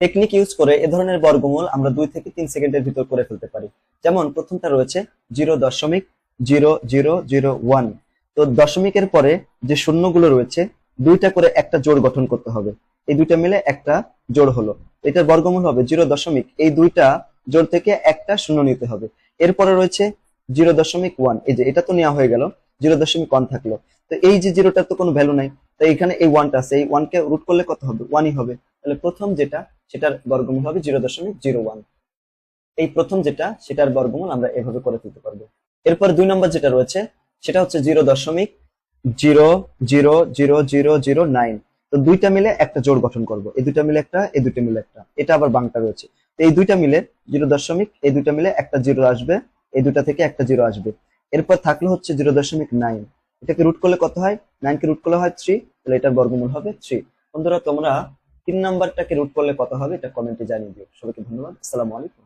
Technique use করে এ ধরনের বর্গমূল আমরা দুই থেকে তিন সেকেন্ডের ভিতর করে ফেলতে পারি। যেমন প্রথমটা রয়েছে জিরো দশমিক জিরো জিরো জিরো ওয়ান। তো দশমিকের পরে যে শূন্যগুলো রয়েছে, দুইটা করে একটা জোড় গঠন করতে হবে। এই দুইটা মিলে একটা জোড় হলো। এটার বর্গমূল হবে জিরো দশমিক। এই দুইটা জোড় থেকে একটা শূন্য নিতে হবে। এরপরে রয়েছে জিরো দশমিক ওয়ান। এই যে এটা তো নেওয়া হয়ে গেল। জিরো দশমিক ওয়ান থাকল। তো এই যে জিরোটার তো কোনো ভ্যালু নাই। তো এখানে এই ওয়ানটা আছে। এই ওয়ানকে রুট করলে কত হবে? ওয়ানই হবে। তাহলে প্রথম যেটা সেটার বর্গমূল হবে জিরো দশমিক জিরো ওয়ান। এই প্রথম যেটা, সেটার বর্গমূল আমরা এভাবে করে তুলতে পারব। এরপর দুই নম্বর যেটা রয়েছে, সেটা হচ্ছে জিরো দশমিক zero zero zero zero zero nine. তো দুইটা মিলে একটা জোড় গঠন করব। এই দুইটা মিলে একটা, এই দুইটা মিলে একটা। এটা আবার বাংটা রয়েছে। তো এই দুইটা মিলে জিরো দশমিক, এই দুইটা মিলে একটা জিরো আসবে, এই দুইটা থেকে একটা জিরো আসবে। এরপর থাকল হচ্ছে জিরো দশমিক নাইন। এটাকে রুট করলে কত হয়? নাইন কে রুট করলে হয় থ্রি তাহলে এটার বর্গমূল হবে থ্রি বন্ধুরা, তোমরা তিন নাম্বারটাকে রুট করলে কত হবে? এটা কমেন্টে জানিয়ে দিও। সবাইকে ধন্যবাদ। আসসালামু আলাইকুম।